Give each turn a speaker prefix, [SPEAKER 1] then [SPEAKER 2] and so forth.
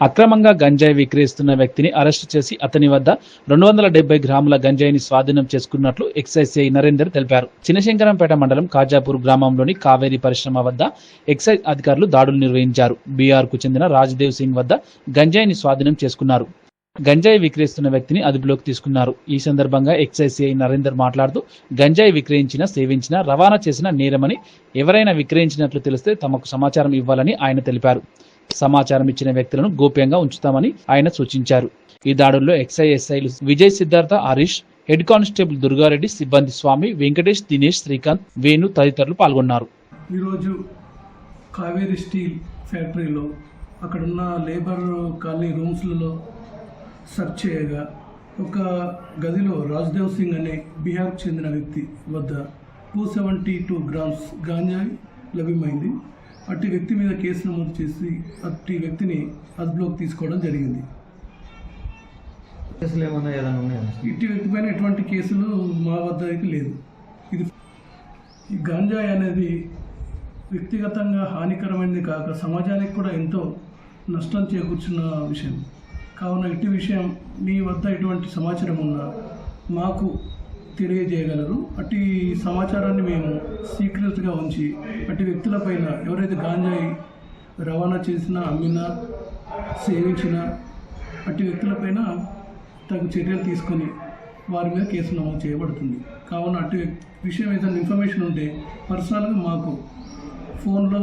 [SPEAKER 1] అక్రమంగా గంజాయి విక్రయిస్తున్న వ్యక్తిని అరెస్టు చేసి అతని వద్ద రెండు వందల డెబ్బై గ్రాముల గంజాయిని స్వాధీనం చేసుకున్నట్లు ఎక్సైజ్ సిఐ నరేందర్ తెలిపారు. చినశంకరంపేట మండలం కాజాపూర్ గ్రామంలోని కావేరీ పరిశ్రమ వద్ద ఎక్సైజ్ అధికారులు దాడులు నిర్వహించారు. బీఆర్కు చెందిన రాజ్దేవ్ సింగ్ వద్ద గంజాయిని స్వాధీనం చేసుకున్నారు. గంజాయి విక్రయిస్తున్న వ్యక్తిని అదుపులోకి తీసుకున్నారు. ఈ సందర్భంగా ఎక్సైజ్ సిఐ నరేందర్ మాట్లాడుతూ గంజాయి విక్రయించిన సేవించిన రవాణా చేసిన నేరమని ఎవరైనా విక్రయించినట్లు తెలిస్తే తమకు సమాచారం ఇవ్వాలని ఆయన తెలిపారు. సమాచారం ఇచ్చిన వ్యక్తులను గోప్యంగా ఉంచుతామని ఆయన సూచించారు. ఈ దాడుల్లో ఎక్సైజ్ ఎస్ఐలు విజయ్ సిద్ధార్థ హరీష్ హెడ్ కానిస్టేబుల్ దుర్గారెడ్డి సిబ్బంది స్వామి వెంకటేష్ దినేష్ శ్రీకాంత్ వేణు తదితరులు పాల్గొన్నారు.
[SPEAKER 2] ఈరోజు కావేరీ స్టీల్ ఫ్యాక్టరీలో అక్కడున్న లేబర్ కాలనీ రూమ్స్లలో సెర్చ్ చేయగా ఒక గదిలో రాజ్దేవ్ సింగ్ అనే బీహార్కు చెందిన వ్యక్తి వద్ద టూ సెవెంటీ టూ గ్రామ్స్ గాంజాయి లభ్యమైంది. అట్టి వ్యక్తి మీద కేసు నమోదు చేసి అట్టి వ్యక్తిని అదుపులోకి తీసుకోవడం జరిగింది.
[SPEAKER 3] కేసులు ఏమన్నా ఏదైనా ఉన్నాయా?
[SPEAKER 2] ఇట్టి వ్యక్తి పైన ఎటువంటి కేసులు మా వద్ద అయితే లేదు. ఇది ఈ గాంజాయి అనేది వ్యక్తిగతంగా హానికరమైనది కాక సమాజానికి కూడా ఎంతో నష్టం చేకూర్చున్న విషయం. కావున ఇట్టి విషయం మీ వద్ద ఎటువంటి సమాచారం ఉన్నా మాకు తెలియజేయగలరు. అట్టి సమాచారాన్ని మేము సీక్రెట్గా ఉంచి అట్టి వ్యక్తులపైన ఎవరైతే గాంజాయి రవాణా చేసినా అమ్మినా సేవించినా అట్టి వ్యక్తులపైన తగు చర్యలు తీసుకొని వారి మీద కేసు నమోదు చేయబడుతుంది. కావున అటు విషయం ఏదైనా ఇన్ఫర్మేషన్ ఉంటే పర్సనల్గా మాకు ఫోన్లో